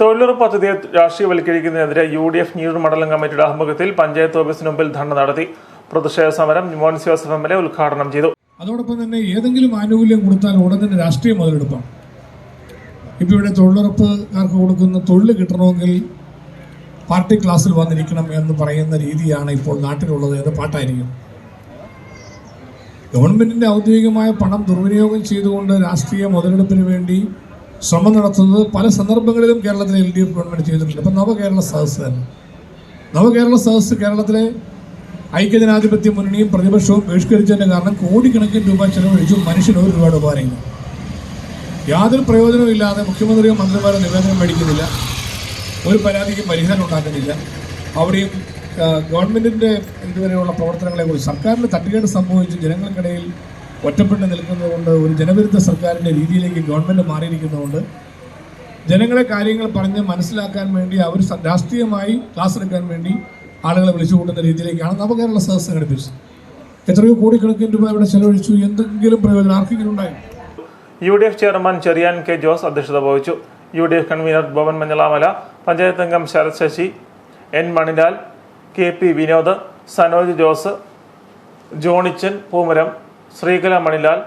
തൊഴിലുറപ്പ് പദ്ധതിയെ രാഷ്ട്രീയവൽക്കരിക്കുന്നതിനെതിരെ യു ഡി എഫ് ന്യൂർ മണ്ഡലം കമ്മിറ്റിയുടെ ആഭിമുഖ്യത്തിൽ പഞ്ചായത്ത് ഓഫീസിന് മുമ്പിൽ ധർണ നടത്തി പ്രതിഷേധ സമരം Mons Joseph M L A ഉദ്ഘാടനം ചെയ്തു. അതോടൊപ്പം തന്നെ ഏതെങ്കിലും ആനുകൂല്യം കൊടുത്താൽ ഉടൻ തന്നെ രാഷ്ട്രീയ മുതലെടുപ്പാണ് ഇപ്പോൾ ഇവിടെ തൊഴിലുറപ്പുകാർക്ക് കൊടുക്കുന്ന തൊഴിൽ കിട്ടണമെങ്കിൽ പാർട്ടി ക്ലാസ്സിൽ വന്നിരിക്കണം എന്ന് പറയുന്ന രീതിയാണ് ഇപ്പോൾ നാട്ടിലുള്ളത് എന്ന് പാട്ടായിരിക്കും. ഗവൺമെന്റിന്റെ ഔദ്യോഗികമായ പണം ദുർവിനിയോഗം ചെയ്തുകൊണ്ട് രാഷ്ട്രീയ മുതലെടുപ്പിന് വേണ്ടി ശ്രമം നടത്തുന്നത് പല സന്ദർഭങ്ങളിലും കേരളത്തിലെ എൽ ഡി എഫ് ഗവൺമെന്റ് ചെയ്തിട്ടുണ്ട്. അപ്പം നവകേരള സദസ്സ് തന്നെ. നവകേരള സദസ്സ് കേരളത്തിലെ ഐക്യജനാധിപത്യ മുന്നണിയും പ്രതിപക്ഷവും ബഹിഷ്കരിച്ചതിന്റെ കാരണം കോടിക്കണക്കിന് രൂപ ചെലവഴിച്ചു മനുഷ്യന് ഒരു രൂപയുടെ ഉപകാരമില്ല യാതൊരു പ്രയോജനവും ഇല്ലാതെ മുഖ്യമന്ത്രിയോ മന്ത്രിമാരോ നിവേദനം മേടിക്കുന്നില്ല. ഒരു പരാതിക്കും പരിഹാരം ഉണ്ടാക്കുന്നില്ല. അവിടെയും ഗവൺമെന്റിന്റെ ഇതുവരെയുള്ള പ്രവർത്തനങ്ങളെക്കുറിച്ച് സർക്കാരിന്റെ തട്ടുകേട് സംഭവിച്ച് ജനങ്ങൾക്കിടയിൽ ഒറ്റപ്പെട്ട് നിൽക്കുന്നതുകൊണ്ട് ഒരു ജനവിരുദ്ധ സർക്കാരിന്റെ രീതിയിലേക്ക് ഗവൺമെന്റ് മാറിയിരിക്കുന്നതുകൊണ്ട് ജനങ്ങളെ കാര്യങ്ങൾ പറഞ്ഞ് മനസ്സിലാക്കാൻ വേണ്ടി അവർ രാഷ്ട്രീയമായി ക്ലാസ് എടുക്കാൻ വേണ്ടി ആളുകളെ വിളിച്ചു കൂട്ടുന്ന രീതിയിലേക്കാണ് നവകേരള സദസ്സ് സംഘടിപ്പിച്ചത്. എത്രയോ കോടിക്കണക്കിന് രൂപ ഇവിടെ ചെലവഴിച്ചു. എന്തെങ്കിലും പ്രയോജനം ആർക്കെങ്കിലും ഉണ്ടായി? U D F chairman Cherian K Jose അധ്യക്ഷത വഹിച്ചു. U D F convener Bhavan Manjalamala panchayat അംഗം Sarath Sasi N Manilal K P Vinod Sanoj Jose Johnichan Poomaram Sreekala Manilal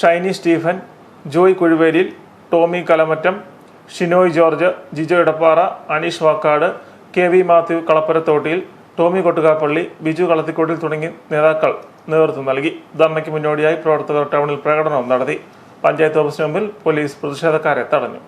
Shiny Stephen Joy Kuzhuvelil Tomy Kalamattam Shinoy George Jijo Edappara Aneesh Vakkad K V Mathew Kalappurathottiyil Tomy Kottukappally Biju Kalathikottil തുടങ്ങി നേതാക്കൾ നേതൃത്വം നൽകി. ധർണയ്ക്ക് മുന്നോടിയായി പ്രവർത്തകർ ടൗണിൽ പ്രകടനവും നടത്തി. പഞ്ചായത്ത് ഓഫീസിന് മുമ്പിൽ പോലീസ് പ്രതിഷേധക്കാരെ തടഞ്ഞു.